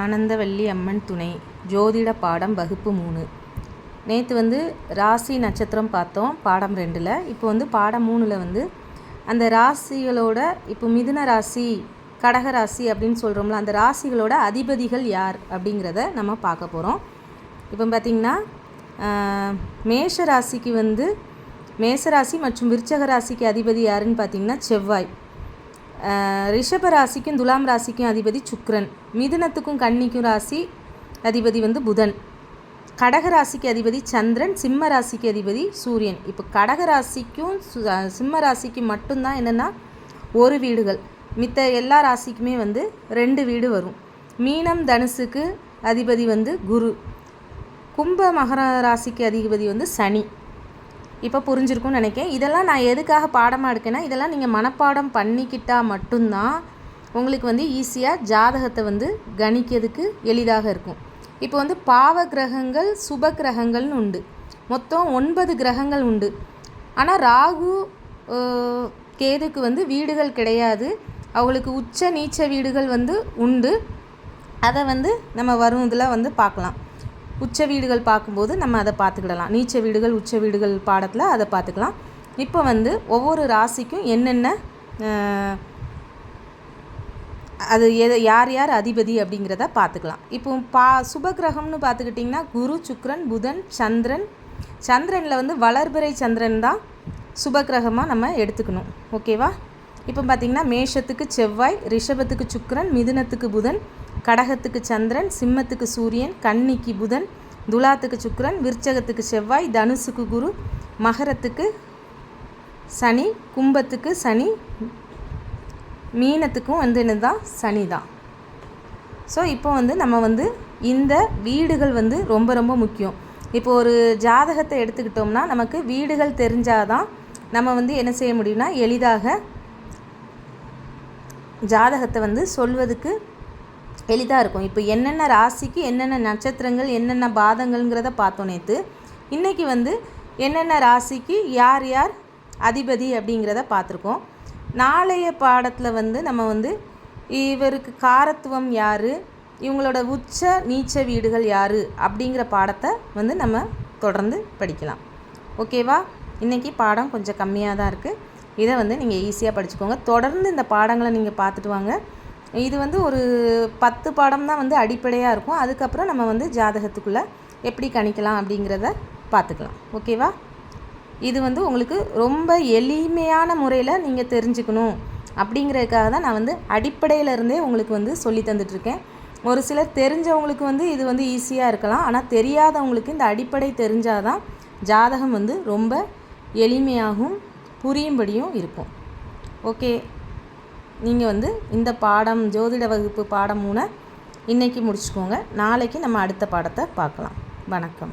ஆனந்தவல்லி அம்மன் துணை ஜோதிட பாடம் வகுப்பு மூணு. நேற்று வந்து ராசி நட்சத்திரம் பார்த்தோம் பாடம் ரெண்டில். இப்போ வந்து பாடம் மூணில் வந்து அந்த ராசிகளோட இப்போ மிதுன ராசி கடக ராசி அப்படின்னு சொல்கிறோம்ல அந்த ராசிகளோட அதிபதிகள் யார் அப்படிங்கிறத நம்ம பார்க்க போகிறோம் இப்போ பார்த்திங்கன்னா மேஷ ராசிக்கு வந்து மேசராசி மற்றும் விருச்சக ராசிக்கு அதிபதி யாருன்னு பார்த்தீங்கன்னா செவ்வாய். ரிஷப ராசிக்கும் துலாம் ராசிக்கும் அதிபதி சுக்ரன். மிதுனத்துக்கும் கன்னிக்கும் ராசி அதிபதி வந்து புதன். கடக ராசிக்கு அதிபதி சந்திரன் சிம்ம ராசிக்கு அதிபதி சூரியன். இப்போ கடக ராசிக்கும் சு- சிம்ம ராசிக்கு மட்டும்தான் என்னென்னா ஒரு வீடுகள். மித்த எல்லா ராசிக்குமே வந்து ரெண்டு வீடு வரும். மீனம் தனுசுக்கு அதிபதி வந்து குரு. கும்ப மகர ராசிக்கு அதிபதி வந்து சனி. இப்போ புரிஞ்சிருக்கும்னு நினைக்கிறேன். இதெல்லாம் நான் எதுக்காக பாடமாக எடுக்கேன்னா இதெல்லாம் நீங்கள் மனப்பாடம் பண்ணிக்கிட்டால் மட்டும்தான் உங்களுக்கு வந்து ஈஸியாக ஜாதகத்தை வந்து கணிக்கிறதுக்கு எளிதாக இருக்கும். இப்போ வந்து பாவ கிரகங்கள் சுப கிரகங்கள்னு உண்டு. மொத்தம் ஒன்பது கிரகங்கள் உண்டு. ஆனால் ராகு கேதுக்கு வந்து வீடுகள் கிடையாது. அவங்களுக்கு உச்ச நீச்ச வீடுகள் வந்து உண்டு. அதை வந்து நம்ம வரும் இதில் வந்து பார்க்கலாம். உச்ச வீடுகள் பார்க்கும்போது நம்ம அதை பார்த்துக்கிடலாம். நீச்ச வீடுகள் உச்ச வீடுகள் பாடத்தில் அதை பார்த்துக்கலாம். இப்போ வந்து ஒவ்வொரு ராசிக்கும் என்னென்ன அது எது யார் யார் அதிபதி அப்படிங்கிறத பார்த்துக்கலாம். இப்போ பா சுபகிரகம்னு பார்த்துக்கிட்டிங்கன்னா குரு சுக்ரன் புதன் சந்திரன். சந்திரனில் வந்து வளர்பிறை சந்திரன் தான் சுபகிரகமாக நம்ம எடுத்துக்கணும். ஓகேவா? இப்போ பார்த்திங்கன்னா மேஷத்துக்கு செவ்வாய் ரிஷபத்துக்கு சுக்ரன் மிதுனத்துக்கு புதன். கடகத்துக்கு சந்திரன் சிம்மத்துக்கு சூரியன் கன்னிக்கு புதன் துலாத்துக்கு சுக்கரன் விருச்சகத்துக்கு செவ்வாய் தனுசுக்கு குரு மகரத்துக்கு சனி கும்பத்துக்கு சனி மீனத்துக்கும் வந்து என்னதான்? சனி தான் ஸோ இப்போ வந்து நம்ம வந்து இந்த வீடுகள் வந்து ரொம்ப ரொம்ப முக்கியம். இப்போ ஒரு ஜாதகத்தை எடுத்துக்கிட்டோம்னா நமக்கு வீடுகள் தெரிஞ்சாதான் நம்ம வந்து என்ன செய்ய முடியும்னா எளிதாக ஜாதகத்தை வந்து சொல்வதுக்கு எளிதாக இருக்கும். இப்போ என்னென்ன ராசிக்கு என்னென்ன நட்சத்திரங்கள் என்னென்ன பாதங்கள்ங்கிறத பார்த்தோம் நேற்று இன்றைக்கி வந்து என்னென்ன ராசிக்கு யார் யார் அதிபதி அப்படிங்கிறத பார்த்துருக்கோம். நாளைய பாடத்தில் வந்து நம்ம வந்து இவருக்கு காரத்துவம் யார் இவங்களோட உச்ச நீச்ச வீடுகள் யார் அப்படிங்கிற பாடத்தை வந்து நம்ம தொடர்ந்து படிக்கலாம். ஓகேவா இன்றைக்கி பாடம் கொஞ்சம் கம்மியாக தான் இருக்குது இதை வந்து நீங்கள் ஈஸியாக படிச்சுக்கோங்க. தொடர்ந்து இந்த பாடங்களை நீங்கள் பார்த்துட்டு வாங்க. இது வந்து ஒரு பத்து பாடம் தான் வந்து அடிப்படையாக இருக்கும். அதுக்கப்புறம் நம்ம வந்து ஜாதகத்துக்குள்ளே எப்படி கணிக்கலாம் அப்படிங்கிறத பார்த்துக்கலாம். ஓகேவா? இது வந்து உங்களுக்கு ரொம்ப எளிமையான முறையில் நீங்கள் தெரிஞ்சுக்கணும் அப்படிங்கிறதுக்காக தான் நான் வந்து அடிப்படையிலருந்தே உங்களுக்கு வந்து சொல்லி தந்துட்டுருக்கேன். ஒரு சிலர் தெரிஞ்சவங்களுக்கு வந்து இது வந்து ஈஸியாக இருக்கலாம். ஆனால் தெரியாதவங்களுக்கு இந்த அடிப்படை தெரிஞ்சால் தான் ஜாதகம் வந்து ரொம்ப எளிமையாகவும் புரியும்படியும் இருக்கும். ஓகே. நீங்கள் வந்து இந்த பாடம் ஜோதிட வகுப்பு பாடம் மூணை இன்றைக்கி முடிச்சுக்கோங்க. நாளைக்கு நம்ம அடுத்த பாடத்தை பார்க்கலாம். வணக்கம்.